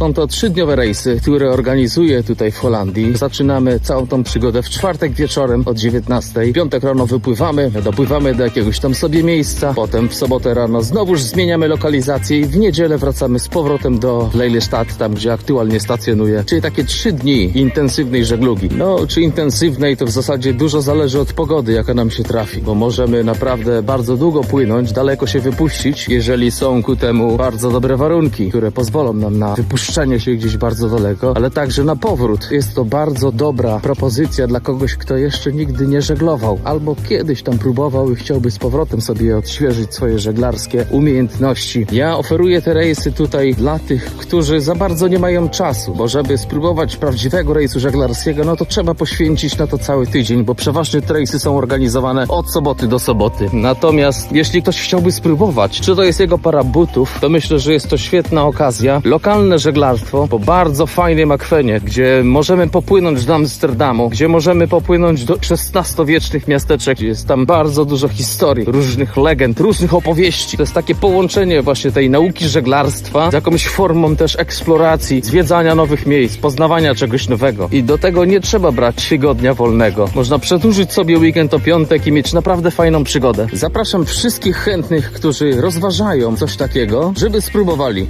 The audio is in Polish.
Są to trzydniowe rejsy, które organizuję tutaj w Holandii. Zaczynamy całą tą przygodę w czwartek wieczorem od 19. W piątek rano wypływamy, dopływamy do jakiegoś tam sobie miejsca. Potem w sobotę rano znowuż zmieniamy lokalizację i w niedzielę wracamy z powrotem do Lelystad, tam gdzie aktualnie stacjonuję. Czyli takie trzy dni intensywnej żeglugi. No, czy intensywnej, to w zasadzie dużo zależy od pogody, jaka nam się trafi, bo możemy naprawdę bardzo długo płynąć, daleko się wypuścić, jeżeli są ku temu bardzo dobre warunki, które pozwolą nam na wypuszczenie się gdzieś bardzo daleko, ale także na powrót. Jest to bardzo dobra propozycja dla kogoś, kto jeszcze nigdy nie żeglował, albo kiedyś tam próbował i chciałby z powrotem sobie odświeżyć swoje żeglarskie umiejętności. Ja oferuję te rejsy tutaj dla tych, którzy za bardzo nie mają czasu, bo żeby spróbować prawdziwego rejsu żeglarskiego, no to trzeba poświęcić na to cały tydzień, bo przeważnie te rejsy są organizowane od soboty do soboty. Natomiast jeśli ktoś chciałby spróbować, czy to jest jego para butów, to myślę, że jest to świetna okazja. Lokalne żeglarstwo po bardzo fajnym akwenie, gdzie możemy popłynąć do Amsterdamu, gdzie możemy popłynąć do XVI-wiecznych miasteczek, gdzie jest tam bardzo dużo historii, różnych legend, różnych opowieści. To jest takie połączenie właśnie tej nauki żeglarstwa z jakąś formą też eksploracji, zwiedzania nowych miejsc, poznawania czegoś nowego. I do tego nie trzeba brać tygodnia wolnego. Można przedłużyć sobie weekend o piątek i mieć naprawdę fajną przygodę. Zapraszam wszystkich chętnych, którzy rozważają coś takiego, żeby spróbowali.